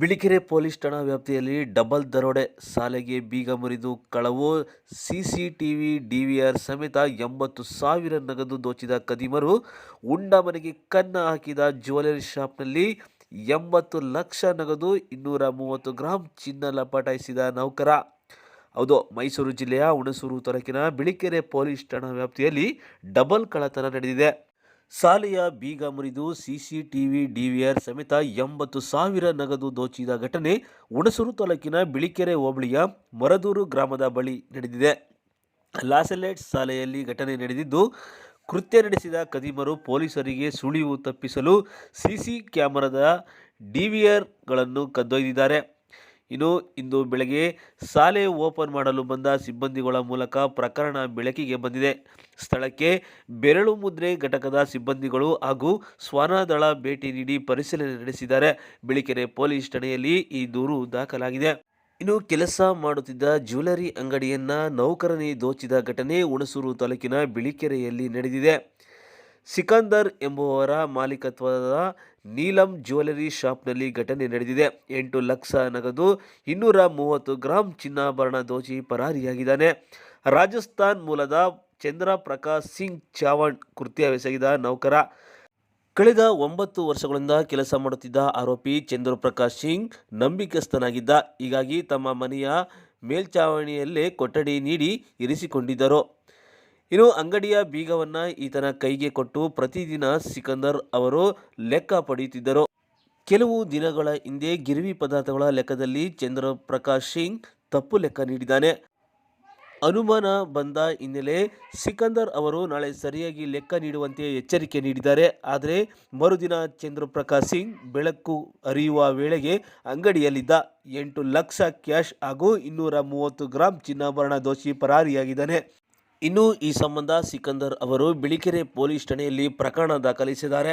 Bilikere police ಠಾಣಾ ವ್ಯಾಪ್ತಿಯಲ್ಲಿ double ದರೋಡೆ ಸಾಲೆಗೆ ಬೀಗ ಮುರಿದು ಕಳವು, ಸಿಸಿಟಿವಿ ಡಿವಿಆರ್ ಸಮೇತ ಎಂಬತ್ತು ಸಾವಿರ ನಗದು ದೋಚಿದ ಕದಿಮರು ಉಂಡ ಮನೆಗೆ ಕನ್ನ ಹಾಕಿದ ಜ್ಯುವೆಲರಿ ಶಾಪ್ನಲ್ಲಿ ಎಂಬತ್ತು ಲಕ್ಷ ನಗದು ಇನ್ನೂರ ಮೂವತ್ತು ಗ್ರಾಂ ಚಿನ್ನ ಲಪಟಾಯಿಸಿದ ನೌಕರ. ಹೌದು, ಮೈಸೂರು ಜಿಲ್ಲೆಯ ಹುಣಸೂರು ತಾಲೂಕಿನ ಬಿಳಿಕೆರೆ ಪೊಲೀಸ್ ಠಾಣಾ ವ್ಯಾಪ್ತಿಯಲ್ಲಿ ಡಬಲ್ ಕಳ್ಳತನ ನಡೆದಿದೆ. ಶಾಲೆಯ ಬೀಗ ಮುರಿದು ಸಿಸಿಟಿವಿ ಡಿವಿಆರ್ ಸಮೇತ ಎಂಬತ್ತು ಸಾವಿರ ನಗದು ದೋಚಿದ ಘಟನೆ ಹುಣಸೂರು ತಾಲೂಕಿನ ಬಿಳಿಕೆರೆ ಹೋಬಳಿಯ ಮರದೂರು ಗ್ರಾಮದ ಬಳಿ ನಡೆದಿದೆ. ಲಾಸೆಲೆಟ್ ಶಾಲೆಯಲ್ಲಿ ಘಟನೆ ನಡೆದಿದ್ದು, ಕೃತ್ಯ ನಡೆಸಿದ ಕದಿಮರು ಪೊಲೀಸರಿಗೆ ಸುಳಿವು ತಪ್ಪಿಸಲು ಸಿಸಿ ಕ್ಯಾಮರಾದ ಡಿವಿಆರ್ಗಳನ್ನು ಕದ್ದೊಯ್ದಿದ್ದಾರೆ. ಇನ್ನು ಇಂದು ಬೆಳಗ್ಗೆ ಶಾಲೆ ಓಪನ್ ಮಾಡಲು ಬಂದ ಸಿಬ್ಬಂದಿಗಳ ಮೂಲಕ ಪ್ರಕರಣ ಬೆಳಕಿಗೆ ಬಂದಿದೆ. ಸ್ಥಳಕ್ಕೆ ಬೆರಳು ಮುದ್ರೆ ಘಟಕದ ಸಿಬ್ಬಂದಿಗಳು ಹಾಗೂ ಸ್ವಾನದಳ ಭೇಟಿ ನೀಡಿ ಪರಿಶೀಲನೆ ನಡೆಸಿದ್ದಾರೆ. ಬಿಳಿಕೆರೆ ಪೊಲೀಸ್ ಠಾಣೆಯಲ್ಲಿ ಈ ದೂರು ದಾಖಲಾಗಿದೆ. ಇನ್ನು ಕೆಲಸ ಮಾಡುತ್ತಿದ್ದ ಜ್ಯುವೆಲರಿ ಅಂಗಡಿಯನ್ನ ನೌಕರನೇ ದೋಚಿದ ಘಟನೆ ಹುಣಸೂರು ತಾಲೂಕಿನ ಬಿಳಿಕೆರೆಯಲ್ಲಿ ನಡೆದಿದೆ. ಸಿಕಂದರ್ ಎಂಬುವವರ ಮಾಲೀಕತ್ವದ ನೀಲಂ ಜ್ಯುವೆಲರಿ ಶಾಪ್ನಲ್ಲಿ ಘಟನೆ ನಡೆದಿದೆ. ಎಂಟು ಲಕ್ಷ ನಗದು ಇನ್ನೂರ ಮೂವತ್ತು ಗ್ರಾಂ ಚಿನ್ನಾಭರಣ ದೋಚಿ ಪರಾರಿಯಾಗಿದ್ದಾನೆ. ರಾಜಸ್ಥಾನ್ ಮೂಲದ ಚಂದ್ರ ಪ್ರಕಾಶ್ ಸಿಂಗ್ ಚಾವಣ್ ಕೃತ್ಯವೆಸಗಿದ ನೌಕರ. ಕಳೆದ ಒಂಬತ್ತು ವರ್ಷಗಳಿಂದ ಕೆಲಸ ಮಾಡುತ್ತಿದ್ದ ಆರೋಪಿ ಚಂದ್ರ ಪ್ರಕಾಶ್ ಸಿಂಗ್ ನಂಬಿಕಸ್ಥನಾಗಿದ್ದ ಹೀಗಾಗಿ ತಮ್ಮ ಮನೆಯ ಮೇಲ್ಛಾವಣಿಯಲ್ಲೇ ಕೊಠಡಿ ನೀಡಿ ಇರಿಸಿಕೊಂಡಿದ್ದರು. ಇನ್ನು ಅಂಗಡಿಯ ಬೀಗವನ್ನು ಈತನ ಕೈಗೆ ಕೊಟ್ಟು ಪ್ರತಿದಿನ ಸಿಕಂದರ್ ಅವರು ಲೆಕ್ಕ ಪಡೆಯುತ್ತಿದ್ದರು. ಕೆಲವು ದಿನಗಳ ಹಿಂದೆ ಗಿರಿವಿ ಪದಾರ್ಥಗಳ ಲೆಕ್ಕದಲ್ಲಿ ಚಂದ್ರ ಪ್ರಕಾಶ್ ಸಿಂಗ್ ತಪ್ಪು ಲೆಕ್ಕ ನೀಡಿದ್ದಾನೆ. ಅನುಮಾನ ಬಂದ ಹಿನ್ನೆಲೆ ಸಿಕಂದರ್ ಅವರು ನಾಳೆ ಸರಿಯಾಗಿ ಲೆಕ್ಕ ನೀಡುವಂತೆ ಎಚ್ಚರಿಕೆ ನೀಡಿದ್ದಾರೆ. ಆದರೆ ಮರುದಿನ ಚಂದ್ರಪ್ರಕಾಶ್ ಸಿಂಗ್ ಬೆಳಕು ಹರಿಯುವ ವೇಳೆಗೆ ಅಂಗಡಿಯಲ್ಲಿದ್ದ ಎಂಟು ಲಕ್ಷ ಕ್ಯಾಶ್ ಹಾಗೂ ಇನ್ನೂರ ಮೂವತ್ತು ಗ್ರಾಂ ಚಿನ್ನಾಭರಣ ದೋಷಿ ಪರಾರಿಯಾಗಿದ್ದಾನೆ. ಇನ್ನು ಈ ಸಂಬಂಧ ಸಿಕಂದರ್ ಅವರು ಬಿಳಿಕೆರೆ ಪೊಲೀಸ್ ಠಾಣೆಯಲ್ಲಿ ಪ್ರಕರಣ ದಾಖಲಿಸಿದ್ದಾರೆ.